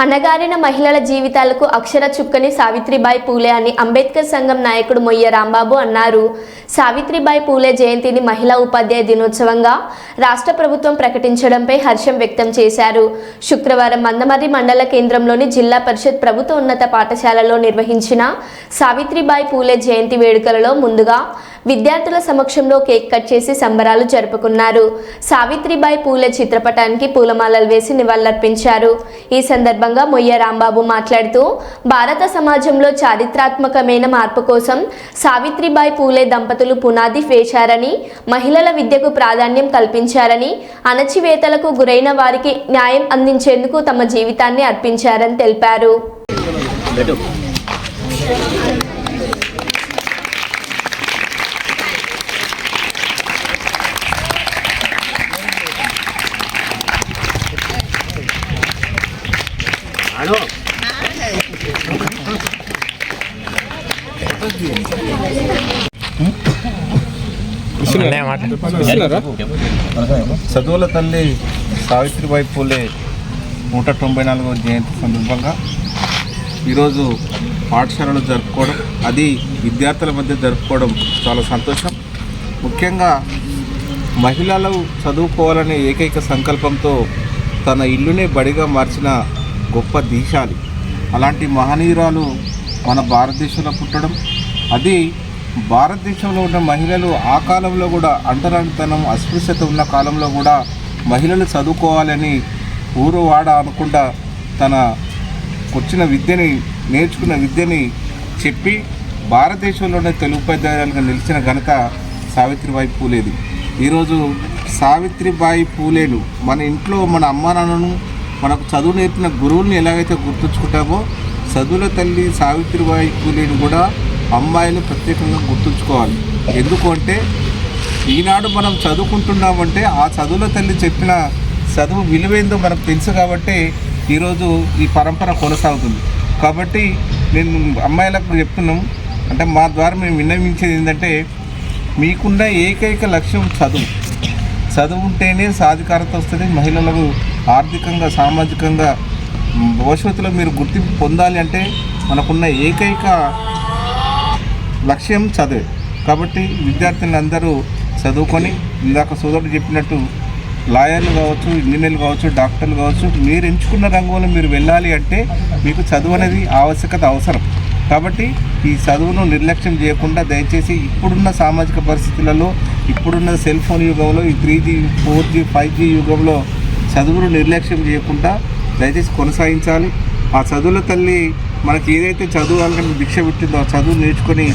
అణగారిన మహిళల జీవితాలకు అక్షర చుక్కని సావిత్రిబాయి పూలే అని అంబేద్కర్ సంఘం నాయకుడు మొయ్య రాంబాబు అన్నారు. సావిత్రిబాయి పూలే జయంతిని మహిళా ఉపాధ్యాయ దినోత్సవంగా రాష్ట్ర ప్రభుత్వం ప్రకటించడంపై హర్షం వ్యక్తం చేశారు. శుక్రవారం మందమర్రి మండల కేంద్రంలోని జిల్లా పరిషత్ ప్రభుత్వ ఉన్నత పాఠశాలలో నిర్వహించిన సావిత్రిబాయి పూలే జయంతి వేడుకలలో ముందుగా విద్యార్థుల సమక్షంలో కేక్ కట్ చేసి సంబరాలు జరుపుకున్నారు. సావిత్రిబాయి పూలే చిత్రపటానికి పూలమాలలు వేసి నివాళులర్పించారు. ఈ సందర్భంగా మొయ్య రాంబాబు మాట్లాడుతూ భారత సమాజంలో చారిత్రాత్మకమైన మార్పు కోసం సావిత్రిబాయి పూలే దంపతులు పునాది వేశారని మహిళల విద్యకు ప్రాధాన్యం కల్పించారని అణచివేతలకు గురైన వారికి న్యాయం అందించేందుకు తమ జీవితాన్ని అర్పించారని తెలిపారు. చదువుల తల్లి సావిత్రిబాయి పూలే నూట తొంభై నాలుగవ జయంతి సందర్భంగా ఈరోజు పాఠశాలలో జరుపుకోవడం అది విద్యార్థుల మధ్య జరుపుకోవడం చాలా సంతోషం. ముఖ్యంగా మహిళలు చదువుకోవాలనే ఏకైక సంకల్పంతో తన ఇల్లునే బడిగా మార్చిన గొప్ప దీశాలి. అలాంటి మహనీయురాలు మన భారతదేశంలో పుట్టడం అది భారతదేశంలో ఉన్న మహిళలు ఆ కాలంలో కూడా అంటరానితనం అస్పృశ్యత ఉన్న కాలంలో కూడా మహిళలు చదువుకోవాలని ఊరు వాడ అనుకుండా తన వచ్చిన విద్యని నేర్చుకున్న విద్యని చెప్పి భారతదేశంలోనే తెలుగు ఉపాధ్యాయులుగా నిలిచిన ఘనత సావిత్రిబాయి పూలేది. ఈరోజు సావిత్రిబాయి పూలేను మన ఇంట్లో మన అమ్మ నాన్నను మనకు చదువు నేర్పిన గురువుల్ని ఎలాగైతే గుర్తుంచుకుంటామో చదువుల తల్లి సావిత్రిబాయి పూలేని కూడా అమ్మాయిలు ప్రత్యేకంగా గుర్తుంచుకోవాలి. ఎందుకంటే ఈనాడు మనం చదువుకుంటున్నామంటే ఆ చదువుల తల్లి చెప్పిన చదువు విలువేందో మనకు తెలుసు కాబట్టి ఈరోజు ఈ పరంపర కొనసాగుతుంది. కాబట్టి నేను అమ్మాయిలకు చెప్తున్నాం అంటే మా ద్వారా మేము విన్నవించేది ఏంటంటే మీకున్న ఏకైక లక్ష్యం చదువు. చదువు ఉంటేనే సాధికారత వస్తుంది మహిళలకు ఆర్థికంగా సామాజికంగా భవిష్యత్తులో మీరు గుర్తింపు పొందాలి అంటే మనకున్న ఏకైక లక్ష్యం చదువు. కాబట్టి విద్యార్థులు అందరూ చదువుకొని ఇందాక సోదరుడు చెప్పినట్టు లాయర్లు కావచ్చు ఇంజనీర్లు కావచ్చు డాక్టర్లు కావచ్చు మీరు ఎంచుకున్న రంగంలో మీరు వెళ్ళాలి అంటే మీకు చదువు అనేది ఆవశ్యకత అవసరం. కాబట్టి ఈ చదువును నిర్లక్ష్యం చేయకుండా దయచేసి ఇప్పుడున్న సామాజిక పరిస్థితులలో ఇప్పుడున్న సెల్ ఫోన్ యుగంలో ఈ three G four G five G యుగంలో చదువును నిర్లక్ష్యం చేయకుండా దయచేసి కొనసాగించాలి. ఆ చదువుల తల్లి మనకి ఏదైతే చదువు భిక్ష పెట్టిందో ఆ చదువు నేర్చుకొని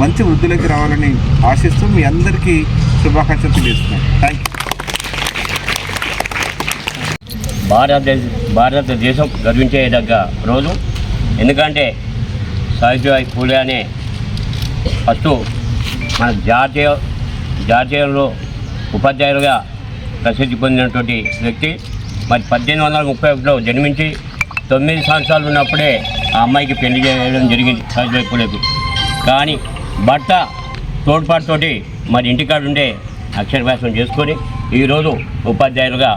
మంచి వృద్ధులకి రావాలని ఆశిస్తూ మీ అందరికీ శుభాకాంక్షలు తెలియజేస్తున్నాను. థ్యాంక్ యూ భారతదేశ భారతదేశం గర్వించేదగ్గ రోజు. ఎందుకంటే సావిత్రిబాయి పూలే అనే ఫస్ట్ మన జాతీయ జాతీయంలో ఉపాధ్యాయులుగా ప్రసిద్ధి పొందినటువంటి వ్యక్తి. మరి పద్దెనిమిది వందల ముప్పై ఒకటిలో జన్మించి తొమ్మిది సంవత్సరాలు ఉన్నప్పుడే ఆ అమ్మాయికి పెళ్ళి చేయడం జరిగింది సావిత్రిబాయి కానీ భర్త తోడ్పాటుతోటి మరి ఇంటికాడ ఉండే అక్షరాభ్యాసం చేసుకొని ఈరోజు ఉపాధ్యాయులుగా